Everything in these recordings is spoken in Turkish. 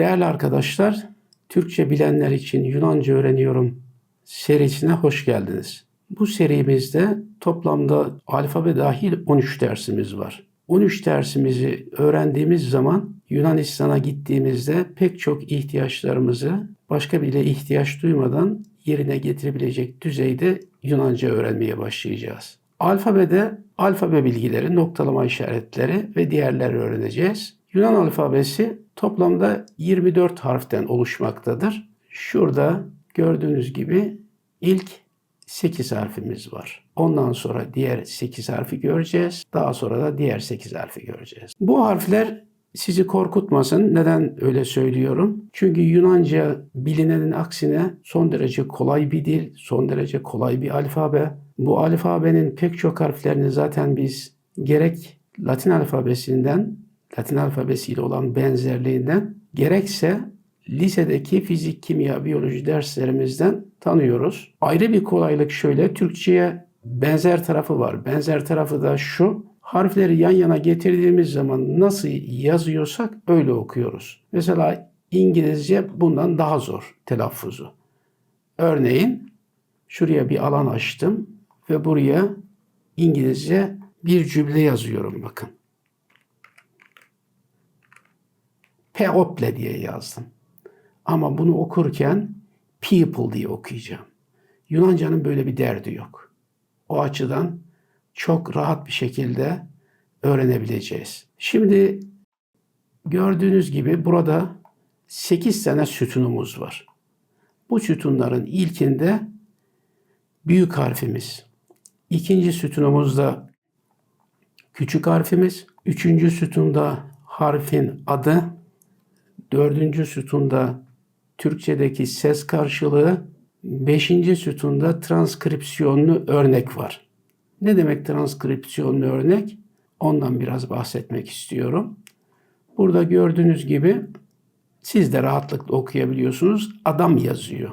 Değerli arkadaşlar, Türkçe bilenler için Yunanca öğreniyorum serisine hoş geldiniz. Bu serimizde toplamda alfabe dahil 13 dersimiz var. 13 dersimizi öğrendiğimiz zaman Yunanistan'a gittiğimizde pek çok ihtiyaçlarımızı başka bile ihtiyaç duymadan yerine getirebilecek düzeyde Yunanca öğrenmeye başlayacağız. Alfabede alfabe bilgileri, noktalama işaretleri ve diğerleri öğreneceğiz. Yunan alfabesi toplamda 24 harften oluşmaktadır. Şurada gördüğünüz gibi ilk 8 harfimiz var. Ondan sonra diğer 8 harfi göreceğiz. Daha sonra da diğer 8 harfi göreceğiz. Bu harfler sizi korkutmasın. Neden öyle söylüyorum? Çünkü Yunanca bilinenin aksine son derece kolay bir dil, son derece kolay bir alfabe. Bu alfabenin pek çok harflerini zaten biz gerek Latin alfabesinden, Latin alfabesiyle olan benzerliğinden gerekse lisedeki fizik, kimya, biyoloji derslerimizden tanıyoruz. Ayrı bir kolaylık şöyle, Türkçe'ye benzer tarafı var. Benzer tarafı da şu, harfleri yan yana getirdiğimiz zaman nasıl yazıyorsak öyle okuyoruz. Mesela İngilizce bundan daha zor telaffuzu. Örneğin şuraya bir alan açtım ve buraya İngilizce bir cümle yazıyorum bakın. People diye yazdım. Ama bunu okurken people diye okuyacağım. Yunanca'nın böyle bir derdi yok. O açıdan çok rahat bir şekilde öğrenebileceğiz. Şimdi gördüğünüz gibi burada 8 tane sütunumuz var. Bu sütunların ilkinde büyük harfimiz. İkinci sütunumuzda küçük harfimiz. Üçüncü sütunda harfin adı. Dördüncü sütunda Türkçedeki ses karşılığı. Beşinci sütunda transkripsiyonlu örnek var. Ne demek transkripsiyonlu örnek? Ondan biraz bahsetmek istiyorum. Burada gördüğünüz gibi siz de rahatlıkla okuyabiliyorsunuz. Adam yazıyor.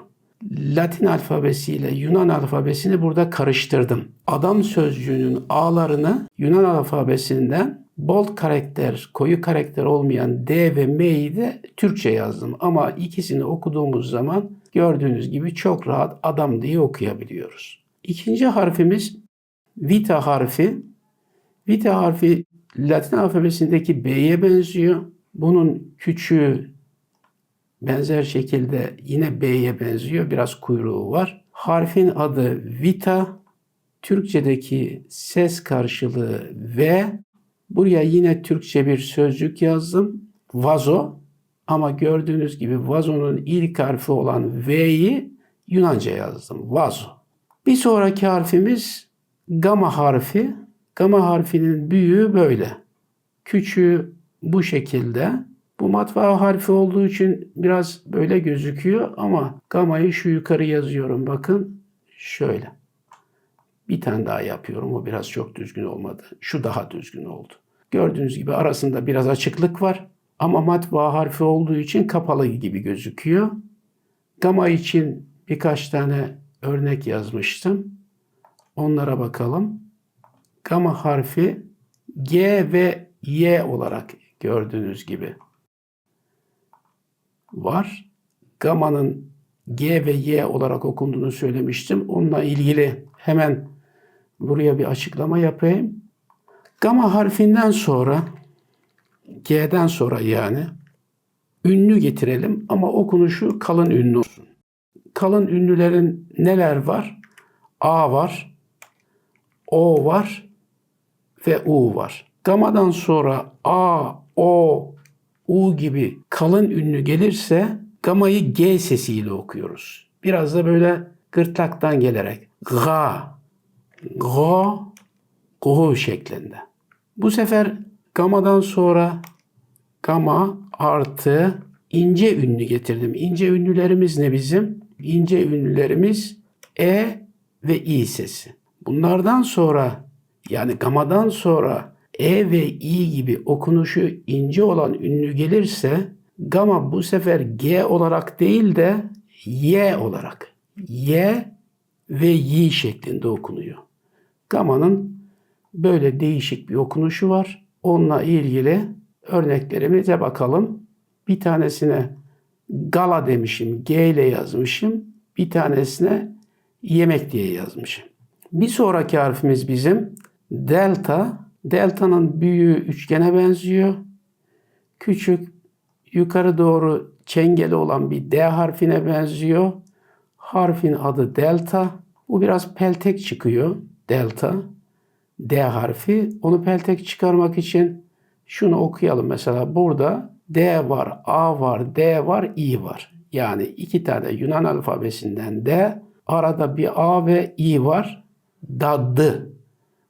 Latin alfabesiyle Yunan alfabesini burada karıştırdım. Adam sözcüğünün A'larını Yunan alfabesinden bold karakter, koyu karakter olmayan D ve M'yi de Türkçe yazdım. Ama ikisini okuduğumuz zaman gördüğünüz gibi çok rahat adam diye okuyabiliyoruz. İkinci harfimiz Vita harfi. Vita harfi Latin alfabesindeki B'ye benziyor. Bunun küçüğü benzer şekilde yine B'ye benziyor. Biraz kuyruğu var. Harfin adı Vita. Türkçedeki ses karşılığı V. Buraya yine Türkçe bir sözcük yazdım. Vazo. Ama gördüğünüz gibi vazonun ilk harfi olan V'yi Yunanca yazdım. Vazo. Bir sonraki harfimiz Gama harfi. Gama harfinin büyüğü böyle. Küçüğü bu şekilde. Bu matbaa harfi olduğu için biraz böyle gözüküyor ama gamayı şu yukarı yazıyorum bakın. Şöyle. Bir tane daha yapıyorum. O biraz çok düzgün olmadı. Şu daha düzgün oldu. Gördüğünüz gibi arasında biraz açıklık var. Ama matbaa harfi olduğu için kapalı gibi gözüküyor. Gama için birkaç tane örnek yazmıştım. Onlara bakalım. Gama harfi G ve Y olarak gördüğünüz gibi var. Gama'nın G ve Y olarak okunduğunu söylemiştim. Onunla ilgili hemen buraya bir açıklama yapayım. Gama harfinden sonra G'den sonra yani ünlü getirelim ama okunuşu kalın ünlü olsun. Kalın ünlülerin neler var? A var, O var ve U var. Gama'dan sonra A, O, U gibi kalın ünlü gelirse gamayı G sesiyle okuyoruz. Biraz da böyle gırtlaktan gelerek ga, go, go şeklinde. Bu sefer gamadan sonra gama artı ince ünlü getirdim. İnce ünlülerimiz ne bizim? İnce ünlülerimiz E ve İ sesi. Bunlardan sonra yani gamadan sonra E ve İ gibi okunuşu ince olan ünlü gelirse gama bu sefer G olarak değil de Y olarak Y ve Y şeklinde okunuyor. Gama'nın böyle değişik bir okunuşu var. Onunla ilgili örneklerimize bakalım. Bir tanesine gala demişim, G ile yazmışım. Bir tanesine yemek diye yazmışım. Bir sonraki harfimiz bizim delta. Delta'nın büyüğü üçgene benziyor. Küçük yukarı doğru çengeli olan bir D harfine benziyor. Harfin adı delta. Bu biraz peltek çıkıyor. Delta. D harfi. Onu peltek çıkarmak için şunu okuyalım mesela. Burada D var, A var, D var, I var. Yani iki tane Yunan alfabesinden D. Arada bir A ve I var. Dadı.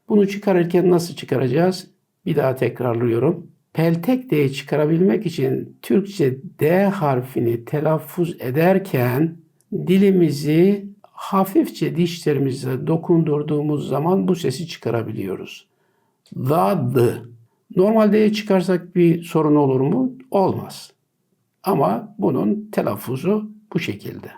Bunu çıkarırken nasıl çıkaracağız? Bir daha tekrarlıyorum. Peltek D'yi çıkarabilmek için Türkçe D harfini telaffuz ederken dilimizi hafifçe dişlerimizle dokundurduğumuz zaman bu sesi çıkarabiliyoruz. Dadı. Normalde çıkarsak bir sorun olur mu? Olmaz. Ama bunun telaffuzu bu şekilde.